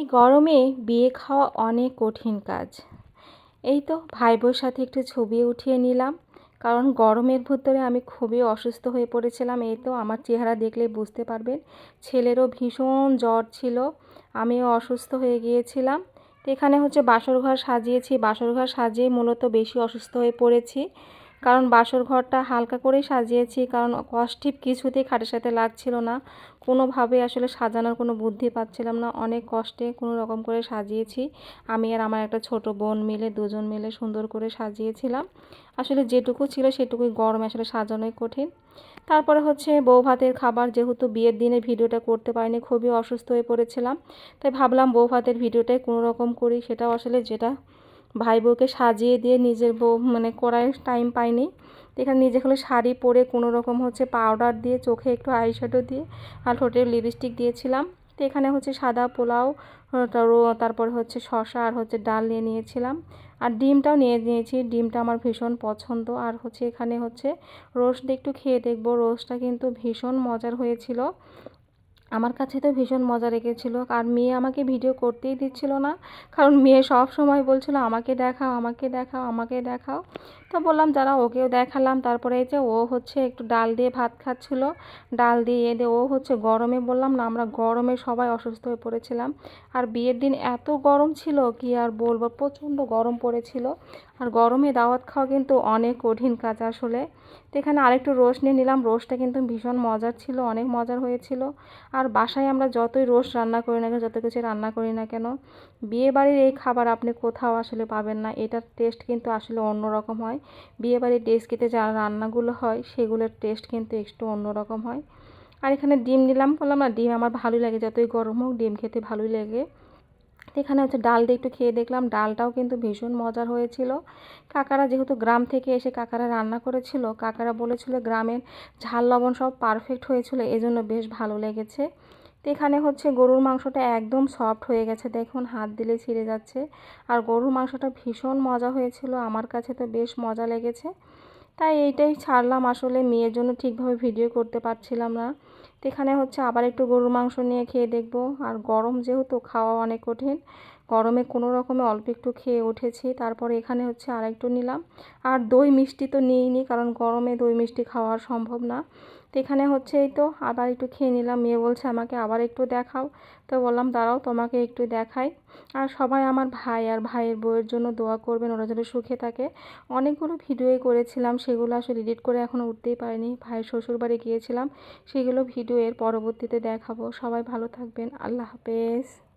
এই গরমে বিয়ে খাওয়া অনেক কঠিন কাজ। এই তো ভাই বোর সাথে একটু ছবি উঠিয়ে নিলাম। কারণ গরমের ভিতরে আমি খুবই অসুস্থ হয়ে পড়েছিলাম। এই তো আমার চেহারা দেখলে বুঝতে পারবেন, ছেলেরও ভীষণ জ্বর ছিল। আমিও অসুস্থ হয়ে গিয়েছিলাম। তো এখানে হচ্ছে বাসর ঘর সাজিয়েছি। বাসর ঘর সাজিয়ে মূলত বেশি অসুস্থ হয়ে পড়েছি। কারণ বাসর ঘরটা হালকা করেই সাজিয়েছি, কারণ কষ্টিপ কিছুতেই খাটের সাথে লাগছিল না। কোনোভাবে আসলে সাজানোর কোনো বুদ্ধি পাচ্ছিলাম না। অনেক কষ্টে কোনো রকম করে সাজিয়েছি। আমি আর আমার একটা ছোট বোন মিলে দুজন মিলে সুন্দর করে সাজিয়েছিলাম। আসলে যেটুকু ছিল সেটুকুই গরমে আসলে সাজানোই কঠিন। তারপরে হচ্ছে বউ ভাতের খাবার, যেহেতু বিয়ের দিনে ভিডিওটা করতে পারিনি, খুবই অসুস্থ হয়ে পড়েছিলাম। তাই ভাবলাম বউ ভাতের ভিডিওটাই কোনো রকম করি, সেটাও আসলে যেটা ভাই বউকে সাজিয়ে দিয়ে নিজের বউ মানে করার টাইম পাইনি এখানে নিজে হলো শাড়ি পরে কোনো রকম হচ্ছে পাউডার দিয়ে, চোখে একটু আইশ্যাডো দিয়ে আর ঠোঁটে লিপস্টিক দিয়েছিলাম। তো এখানে হচ্ছে সাদা পোলাও তারপর হচ্ছে শশা আর হচ্ছে ডাল নিয়ে নিয়েছিলাম। আর ডিমটাও নিয়ে নিয়েছি, ডিমটা আমার ভীষণ পছন্দ। আর হচ্ছে এখানে হচ্ছে রোস্ট একটু খেয়ে দেখব। রোস্টটা কিন্তু ভীষণ মজার হয়েছিল। আমার কাছে তো ভীষণ মজা রেখেছিল আর মেয়ে আমাকে ভিডিও করতেই দিচ্ছিল না। কারণ মেয়ে সব সময় বলছিল, আমাকে দেখাও আমাকে দেখাও আমাকে দেখাও। তো বললাম যারা ওকেও দেখালাম। তারপরে এই যে ও হচ্ছে একটু ডাল দিয়ে ভাত খাচ্ছিল। ডাল দিয়ে এ দিয়ে ও হচ্ছে গরমে, বললাম, না, আমরা গরমে সবাই অসুস্থ হয়ে পড়েছিলাম। আর বিয়ের দিন এত গরম ছিল, কি আর বলব, প্রচণ্ড গরম পড়েছিল। আর গরমে দাওয়াত খাওয়া কিন্তু অনেক কঠিন কাজ আসলে। তো এখানে আরেকটু রোস্ট নিয়ে নিলাম। রোস্টটা কিন্তু ভীষণ মজার ছিল, অনেক মজার হয়েছিল। আর বাসায় আমরা যতই রোস্ট রান্না করি না কেন, যত কিছু রান্না করি না কেন বিয়ে বাড়ির এই খাবার আপনি কোথাও আসলে পাবেন না। এটার টেস্ট কিন্তু আসলে অন্যরকম হয়। বিয়ে বাড়ির ডেস্কিতে যা রান্নাগুলো হয়, সেগুলোর টেস্ট কিন্তু একটু অন্যরকম হয়। আর এখানে ডিম নিলাম, বললাম না, ডিম আমার ভালোই লাগে, যতই গরম হোক, ডিম খেতে ভালোই লাগে। এখানে হচ্ছে ডাল দিয়ে একটু খেয়ে দেখলাম, ডালটাও কিন্তু ভীষণ মজার হয়েছিল। কাকারা যেহেতু গ্রাম থেকে এসে কাকারা রান্না করেছিল, কাকারা বলেছিল গ্রামের ঝাল লবণ সব পারফেক্ট হয়েছিল, এজন্য বেশ ভালো লেগেছে। তো এখানে হচ্ছে গরুর মাংসটা একদম সফট হয়ে গেছে। দেখুন, হাত দিলে ছিঁড়ে যাচ্ছে। আর গরুর মাংসটা ভীষণ মজা হয়েছিল, আমার কাছে তো বেশ মজা লেগেছে। তাই এইটাই ছাড়লাম। আসলে মেয়ের জন্য ঠিকভাবে ভিডিও করতে পারছিলাম না। তো এখানে হচ্ছে আবার একটু গরুর মাংস নিয়ে খেয়ে দেখব। আর গরম যেহেতু, খাওয়া অনেক কঠিন। গরমে কোনো রকমে অল্প একটু খেয়ে উঠেছি, তারপরে এখানে হচ্ছে আর একটু নিলাম। আর দই মিষ্টি তো নিইনি, কারণ গরমে দই মিষ্টি খাওয়া সম্ভব না। তো এখানে হচ্ছে এই তো, আবার একটু খেয়ে নিলাম। মেয়ে বলছে, আমাকে আবার একটু দেখাও। তো বললাম, দাঁড়াও, তোমাকে একটু দেখাই। আর সবাই আমার ভাই আর ভাইয়ের বউয়ের জন্য দোয়া করবেন, ওরা যেন সুখে থাকে। অনেকগুলো ভিডিওই করেছিলাম, সেগুলো আসলে এডিট করে এখনও উঠতেই পারিনি। ভাইয়ের শ্বশুর বাড়ি গিয়েছিলাম, সেগুলো ভিডিও এর পরবর্তীতে দেখাবো। সবাই ভালো থাকবেন, আল্লাহ হাফেজ।